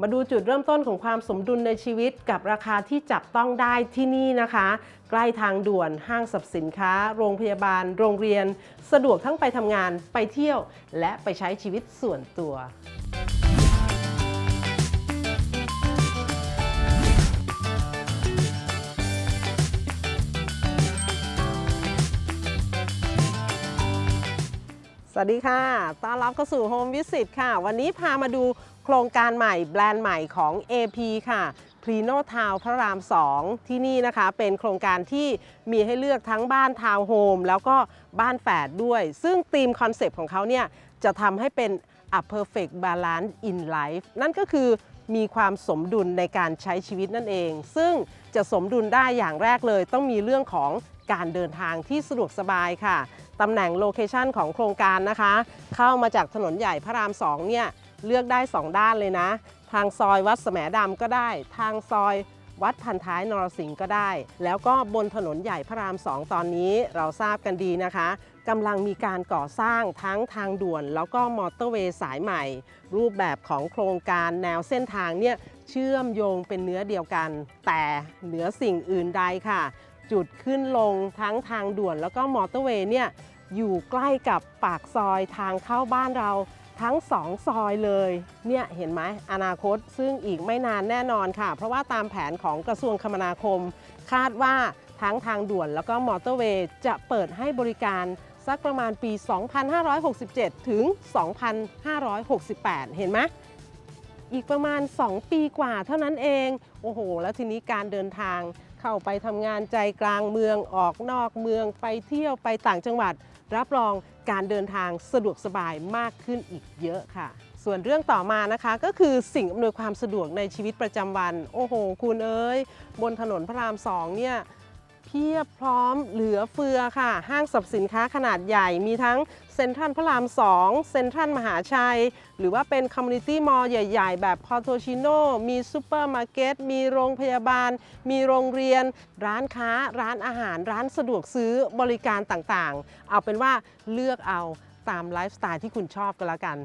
มาดูจุดเริ่มต้นของความสมดุลในชีวิตกับราคาที่จับต้องได้ที่นี่นะคะ ใกล้ทางด่วนห้างสรรพสินค้า โรงพยาบาล โรงเรียน สะดวกทั้งไปทำงานไปเที่ยว และไปใช้ชีวิตส่วนตัว วัสดีค่ะ ต้อนรับเข้าสู่ Home Visit ค่ะ วันนี้พามาดูโครงการใหม่แบรนด์ใหม่ของ AP ค่ะ p r i n o Town พระราม 2 ที่นี่นะคะ เป็นโครงการที่มีให้เลือกทั้งบ้านทาวน์โฮมแล้วก็บ้านแฝดด้วย ซึ่งธีมคอนเซปต์ของเขาเนี่ย จะทำให้เป็น a perfect balance in life นั่นก็คือมีความสมดุลในการใช้ชีวิตนั่นเอง ซึ่งจะสมดุลได้อย่างแรกเลย ต้องมีเรื่องของการเดินทางที่สะดวกสบายค่ะ ตำแหน่งโลเคชันของโครงการนะคะ เข้ามาจากถนนใหญ่พระราม2เนี่ยเลือกได้ 2 ด้านเลยนะ ทางซอยวัดแสมดำก็ได้ ทางซอยวัดพันท้ายนรสิงห์ก็ได้ แล้วก็บนถนนใหญ่พระราม2ตอนนี้เราทราบกันดีนะคะกำลังมีการก่อสร้างทั้งทางด่วน แล้วก็มอเตอร์เวย์สายใหม่ รูปแบบของโครงการแนวเส้นทางเนี่ยเชื่อมโยงเป็นเนื้อเดียวกัน แต่เหนือสิ่งอื่นใดค่ะ จุดขึ้นลงทั้งทางด่วนแล้วก็มอเตอร์เวย์เนี่ยอยู่ใกล้กับปากซอยทางเข้าบ้านเราทั้งสองซอยเลยเนี่ยเห็นไหมอนาคตซึ่งอีกไม่นานแน่นอนค่ะ เพราะว่าตามแผนของกระทรวงคมนาคม คาดว่าทั้งทางด่วนแล้วก็มอเตอร์เวย์จะเปิดให้บริการสักประมาณปี 2567 ถึง 2568 เห็นไหมอีกประมาณ 2 ปีกว่าเท่านั้นเอง โอ้โห แล้วทีนี้การเดินทาง เข้าไปทำงานใจกลางเมืองออกนอกเมืองไปเที่ยวไปต่างจังหวัด รับรองการเดินทางสะดวกสบายมากขึ้นอีกเยอะค่ะ ส่วนเรื่องต่อมานะคะ ก็คือสิ่งอำนวยความสะดวกในชีวิตประจำวัน โอ้โห คุณเอ้ย บนถนนพระรามสองเนี่ย เพียบพร้อมเหลือเฟือค่ะ ห้างสรรพสินค้าขนาดใหญ่มีทั้งเซ็นทรัลพระราม 2 เซ็นทรัลมหาชัย หรือว่าเป็นคอมมูนิตี้มอลล์ใหญ่ ๆ แบบพอโตชิโนมีซูเปอร์มาร์เก็ต มีโรงพยาบาล มีโรงเรียน ร้านค้า ร้านอาหาร ร้านสะดวกซื้อบริการต่างๆ เอาเป็นว่าเลือกเอาตามไลฟ์สไตล์ที่คุณชอบก็แล้วกัน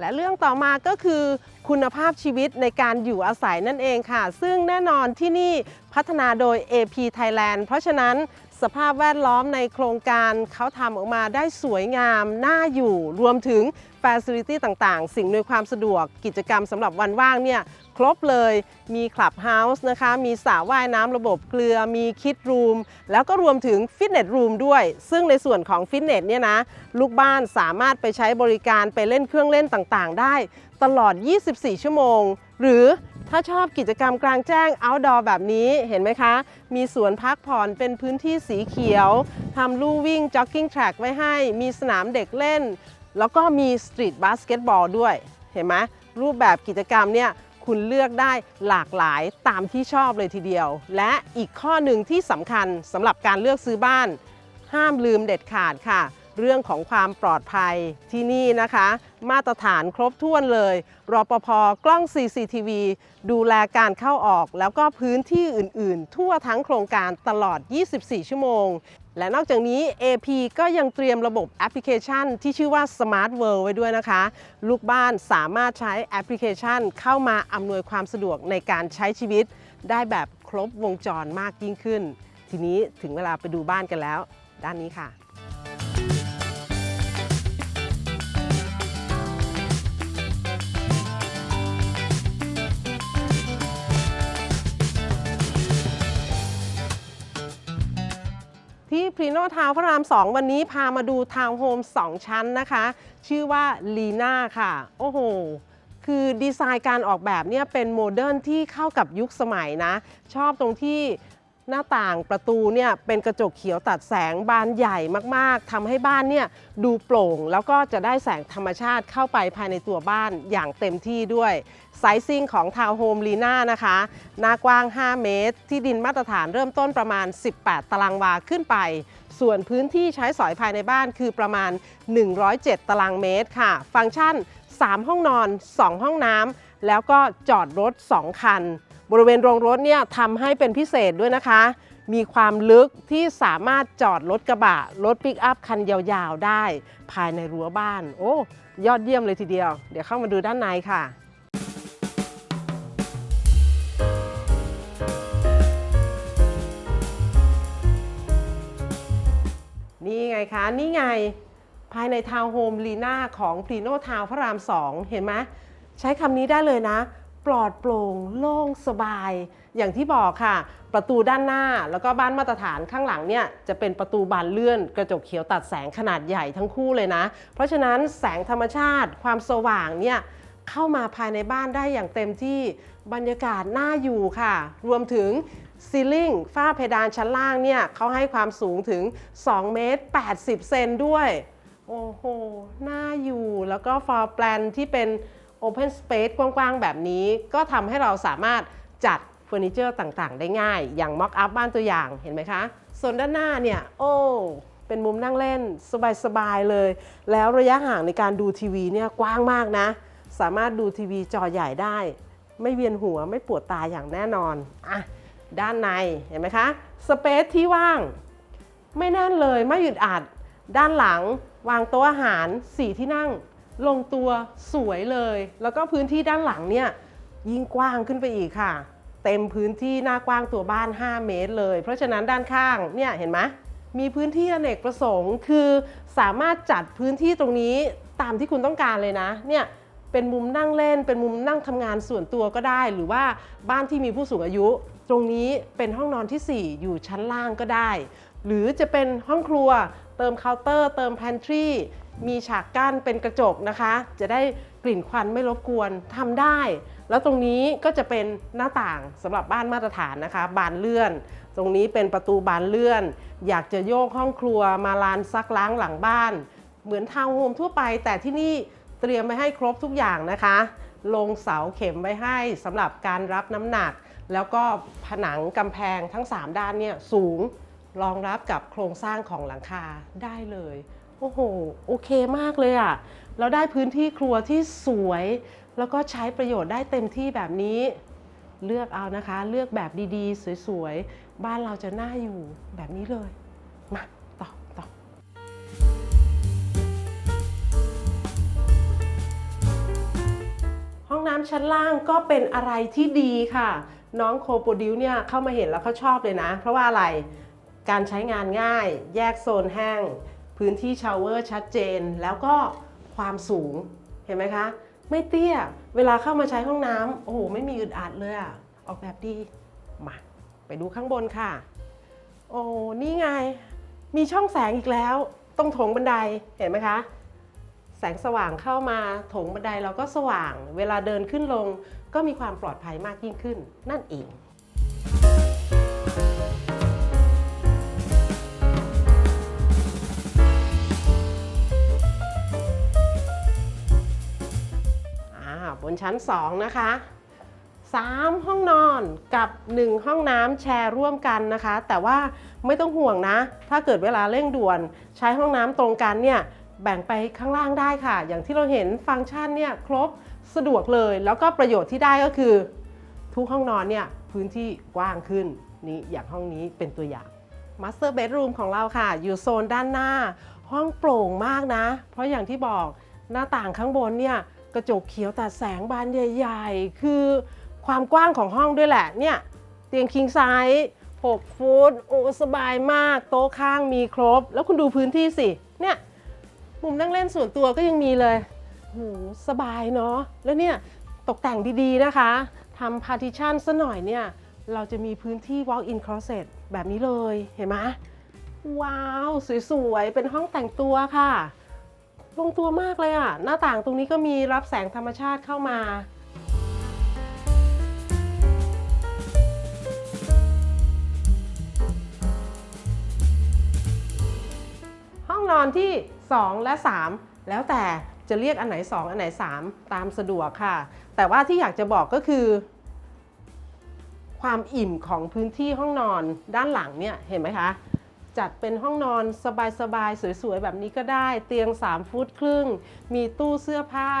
และเรื่องต่อมาก็คือคุณภาพชีวิตในการอยู่อาศัยนั่นเองค่ะ ซึ่งแน่นอนที่นี่พัฒนาโดย AP Thailand เพราะฉะนั้นสภาพแวดล้อมในโครงการเขาทำออกมาได้สวยงาม น่าอยู่ รวมถึงฟ a c i l i t y ต่างๆ สิ่งในวยความสะดวกกิจกรรมสำหรับวันว่างเนี่ย ครบเลย มีคลับเฮาส์นะคะ มีสระว่ายน้ำระบบเกลือ มีคิดรูม แล้วก็รวมถึงฟิตเนสรูมด้วย ซึ่งในส่วนของฟิตเนสเนี่ยนะ ลูกบ้านสามารถไปใช้บริการไปเล่นเครื่องเล่นต่างๆ ได้ ตลอด 24 ชั่วโมง หรือถ้าชอบกิจกรรมกลางแจ้ง outdoor แบบนี้เห็นไหมคะ มีสวนพักผ่อนเป็นพื้นที่สีเขียวทำลู่วิ่ง jogging track ไว้ให้ มีสนามเด็กเล่น แล้วก็มีสตรีทบาสเกตบอลด้วย เห็นไหมรูปแบบกิจกรรมเนี่ย คุณเลือกได้หลากหลายตามที่ชอบเลยทีเดียว และอีกข้อหนึ่งที่สำคัญสำหรับการเลือกซื้อบ้าน ห้ามลืมเด็ดขาดค่ะ เรื่องของความปลอดภัยที่นี่นะคะ มาตรฐานครบถ้วนเลยรปภกล้อง CCTV ดูแลการเข้าออกแล้วก็พื้นที่อื่น ๆ ทั่วทั้งโครงการตลอด 24 ชั่วโมง และนอกจากนี้ AP ก็ยังเตรียมระบบแอปพลิเคชัน ที่ชื่อว่า Smart World ไว้ด้วยนะคะ ลูกบ้านสามารถใช้แอปพลิเคชัน เข้ามาอำนวยความสะดวกในการใช้ชีวิต ได้แบบครบวงจรมากยิ่งขึ้น ทีนี้ถึงเวลาไปดูบ้านกันแล้ว ด้านนี้ค่ะ พรีโนทาวพระราม 2 วันนี้พามาดูทาวน์โฮม 2 ชั้นนะคะ ชื่อว่าลีน่าค่ะ โอ้โห คือดีไซน์การออกแบบเนี่ยเป็นโมเดิร์นที่เข้ากับยุคสมัยนะ ชอบตรงที่ หน้าต่างประตูเนี่ยเป็นกระจกเขียวตัดแสงบานใหญ่มากๆทำให้บ้านเนี่ยดูโปร่ง แล้วก็จะได้แสงธรรมชาติเข้าไปภายในตัวบ้านอย่างเต็มที่ด้วยไซซิ่งของทาวน์โฮมลีน่านะคะ หน้ากว้าง 5 เมตร ที่ดินมาตรฐานเริ่มต้นประมาณ 18 ตารางวาขึ้นไป ส่วนพื้นที่ใช้สอยภายในบ้านคือประมาณ 107 ตารางเมตรค่ะ ฟังก์ชัน 3 ห้องนอน 2 ห้องน้ำแล้วก็จอดรถ 2 คัน บริเวณโรงรถเนี่ยทำให้เป็นพิเศษด้วยนะคะ มีความลึกที่สามารถจอดรถกระบะ รถปิกอัพคันยาวๆ ได้ ภายในรั้วบ้าน โอ้ ยอดเยี่ยมเลยทีเดียว เดี๋ยวเข้ามาดูด้านในค่ะนี่ไงคะ นี่ไงภายในทาวน์โฮมลีน่าของพรีโนทาวพระราม 2 เห็นไหมใช้คำนี้ได้เลยนะ ปลอดโปร่งโล่งสบาย อย่างที่บอกค่ะ ประตูด้านหน้าแล้วก็บ้านมาตรฐานข้างหลังเนี่ยจะเป็นประตูบานเลื่อนกระจกเขียวตัดแสงขนาดใหญ่ทั้งคู่เลยนะ เพราะฉะนั้นแสงธรรมชาติความสว่างเนี่ยเข้ามาภายในบ้านได้อย่างเต็มที่บรรยากาศน่าอยู่ค่ะ รวมถึงซีลิ่งฝ้าเพดานชั้นล่างเนี่ยเขาให้ความสูงถึง 2 เมตร 80 เซนด้วย โอ้โห น่าอยู่แล้วก็ floor plan ที่เป็น Open Space กว้างๆ แบบนี้ ก็ทำให้เราสามารถจัดเฟอร์นิเจอร์ต่างๆ ได้ง่าย อย่าง mock up บ้านตัวอย่างเห็นไหมคะส่วนด้านหน้าเนี่ย โอ้ เป็นมุมนั่งเล่น สบายๆเลย แล้วระยะห่างในการดูทีวีเนี่ยกว้างมากนะ สามารถดูทีวีจอใหญ่ได้ ไม่เวียนหัวไม่ปวดตาอย่างแน่นอนอะด้านในเห็นไหมคะสเปซที่ว่าง ไม่แน่นเลยไม่อึดอัด ด้านหลังวางโต๊ะอาหาร 4 ที่นั่ง ลงตัวสวยเลย แล้วก็พื้นที่ด้านหลังเนี่ยยิ่งกว้างขึ้นไปอีกค่ะ เต็มพื้นที่หน้ากว้างตัวบ้าน 5 เมตรเลย เพราะฉะนั้นด้านข้างเนี่ยเห็นไหมมีพื้นที่อเนกประสงค์คือสามารถจัดพื้นที่ตรงนี้ตามที่คุณต้องการเลยนะเนี่ยเป็นมุมนั่งเล่น เป็นมุมนั่งทำงานส่วนตัวก็ได้ หรือว่าบ้านที่มีผู้สูงอายุ ตรงนี้เป็นห้องนอนทีสี่4 อยู่ชั้นล่างก็ได้ หรือจะเป็นห้องครัว เติมเคาน์เตอร์ เติมแพนทรี มีฉากกั้นเป็นกระจกนะคะ จะได้กลิ่นควันไม่รบกวนทำได้ แล้วตรงนี้ก็จะเป็นหน้าต่างสำหรับบ้านมาตรฐานนะคะ บานเลื่อน ตรงนี้เป็นประตูบานเลื่อน อยากจะโยกห้องครัวมาลานซักล้างหลังบ้าน เหมือนทาวน์โฮมทั่วไป แต่ที่นี่เตรียมไว้ให้ครบทุกอย่างนะคะ ลงเสาเข็มไว้ให้สำหรับการรับน้ำหนัก แล้วก็ผนังกำแพงทั้ง 3 ด้านเนี่ยสูงรองรับกับโครงสร้างของหลังคาได้เลย โอ้โห โอเคมากเลยอะ่ะแล้วได้พื้นที่ครัวที่สวย แล้วก็ใช้ประโยชน์ได้เต็มที่แบบนี้ เลือกเอานะคะ เลือกแบบดีๆ สวยๆ บ้านเราจะน่าอยู่แบบนี้เลย มาต่อต่อห้องน้ำชั้นล่างก็เป็นอะไรที่ดีค่ะ น้องโคโปรดิวเนี่ยเข้ามาเห็นแล้วเขาชอบเลยนะ เพราะว่าอะไร การใช้งานง่าย แยกโซนแห้ง พื้นที่ชาวเวอร์ชัดเจน แล้วก็ความสูงเห็นไหมคะ ไม่เตี้ย เวลาเข้ามาใช้ห้องน้ำโอ้โหไม่มีอึดอัดเลยอะออกแบบดีมาไปดูข้างบนค่ะ โอ้นี่ไง มีช่องแสงอีกแล้วตรงโถงบันไดเห็นไหมคะ แสงสว่างเข้ามาโถงบันไดเราก็สว่าง เวลาเดินขึ้นลงก็มีความปลอดภัยมากยิ่งขึ้นนั่นเอง บนชั้น 2 นะคะ 3 ห้องนอนกับ 1 ห้องน้ำแชร์ร่วมกันนะคะ แต่ว่าไม่ต้องห่วงนะ ถ้าเกิดเวลาเร่งด่วน ใช้ห้องน้ำตรงกันเนี่ยแบ่งไปข้างล่างได้ค่ะ อย่างที่เราเห็นฟังก์ชันเนี่ยครบสะดวกเลย แล้วก็ประโยชน์ที่ได้ก็คือ ทุกห้องนอนเนี่ยพื้นที่กว้างขึ้นนี่อย่างห้องนี้เป็นตัวอย่างมาสเตอร์เบดรูมของเราค่ะ อยู่โซนด้านหน้า ห้องโปร่งมากนะ เพราะอย่างที่บอกหน้าต่างข้างบนเนี่ย ระจกเขียวตัดแสงบานใหญ่ ๆ คือความกว้างของห้องด้วยแหละเนี่ยเตียงคิงไซส์6ฟุตโอ้สบายมาก โต๊ะข้างมีครบ แล้วคุณดูพื้นที่สิเนี่ยมุมนั่งเล่นส่วนตัวก็ยังมีเลยโหสบายเนาะแล้วเนี่ยตกแต่งดีๆนะคะทำ partition ซะหน่อยเนี่ย เราจะมีพื้นที่ walk-in closet แบบนี้เลยเห็นไหมว้าว สวยๆ เป็นห้องแต่งตัวค่ะ ลงตัวมากเลยอะ่ะ หน้าต่างตรงนี้ก็มีรับแสงธรรมชาติเข้ามา ห้องนอนที่ 2 และ 3 แล้วแต่จะเรียกอันไหน 2 อันไหน 3 ตามสะดวกค่ะ แต่ว่าที่อยากจะบอกก็คือ ความอิ่มของพื้นที่ห้องนอนด้านหลังเนี่ยเห็นไหมคะ จัดเป็นห้องนอนสบายๆ สวยๆ แบบนี้ก็ได้ เตียง 3 ฟุตครึ่ง มีตู้เสื้อผ้า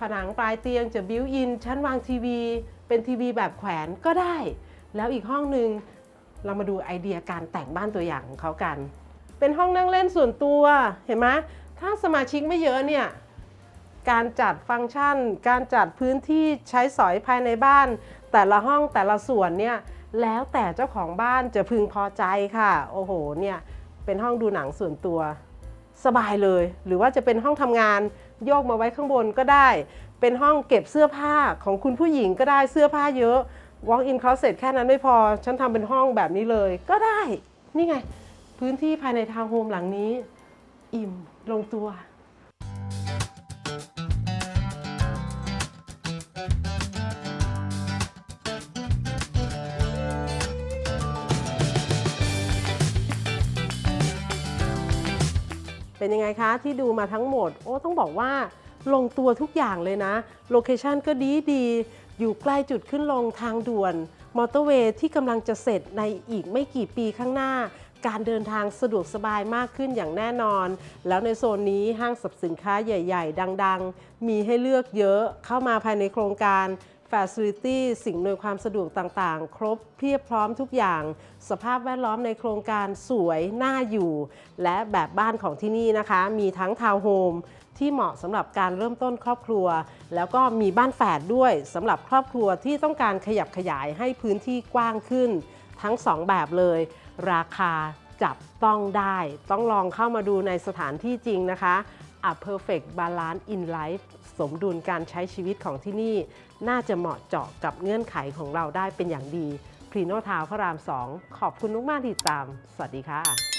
ผนังปลายเตียงจะบิวอิน ชั้นวางทีวี เป็นทีวีแบบแขวนก็ได้ แล้วอีกห้องหนึ่งเรามาดูไอเดียการแต่งบ้านตัวอย่างของเขากัน เป็นห้องนั่งเล่นส่วนตัว เห็นไหมถ้าสมาชิกไม่เยอะเนี่ย การจัดฟังก์ชัน การจัดพื้นที่ใช้สอยภายในบ้าน แต่ละห้องแต่ละส่วนเนี่ย แล้วแต่เจ้าของบ้านจะพึงพอใจค่ะ โอ้โหเนี่ยเป็นห้องดูหนังส่วนตัวสบายเลย หรือว่าจะเป็นห้องทำงานโยกมาไว้ข้างบนก็ได้ เป็นห้องเก็บเสื้อผ้าของคุณผู้หญิงก็ได้เสื้อผ้าเยอะ walk in closet แค่นั้นไม่พอ ฉันทำเป็นห้องแบบนี้เลยก็ได้ นี่ไง พื้นที่ภายในทาวน์โฮมหลังนี้ อิ่มลงตัว เป็นยังไงคะที่ดูมาทั้งหมด โอ้ต้องบอกว่าลงตัวทุกอย่างเลยนะ โลเคชันก็ดีดี อยู่ใกล้จุดขึ้นลงทางด่วน มอเตอร์เวย์ที่กำลังจะเสร็จในอีกไม่กี่ปีข้างหน้า การเดินทางสะดวกสบายมากขึ้นอย่างแน่นอน แล้วในโซนนี้ห้างสรรพสินค้าใหญ่ ๆ ดัง ๆ มีให้เลือกเยอะเข้ามาภายในโครงการ Facility สิ่งอำนวยความสะดวกต่างๆ ครบเพียบพร้อมทุกอย่าง สภาพแวดล้อมในโครงการสวยน่าอยู่ และแบบบ้านของที่นี่นะคะ มีทั้งทาวน์โฮมที่เหมาะสำหรับการเริ่มต้นครอบครัว แล้วก็มีบ้านแฝดด้วยสำหรับครอบครัวที่ต้องการขยับขยายให้พื้นที่กว้างขึ้น ทั้ง2แบบเลย ราคาจับต้องได้ ต้องลองเข้ามาดูในสถานที่จริงนะคะ A perfect balance in life สมดุลการใช้ชีวิตของที่นี่ น่าจะเหมาะเจาะกับเงื่อนไขของเราได้เป็นอย่างดีพรีโนทาวพระราม 2 ขอบคุณมากๆที่ติดตาม สวัสดีค่ะ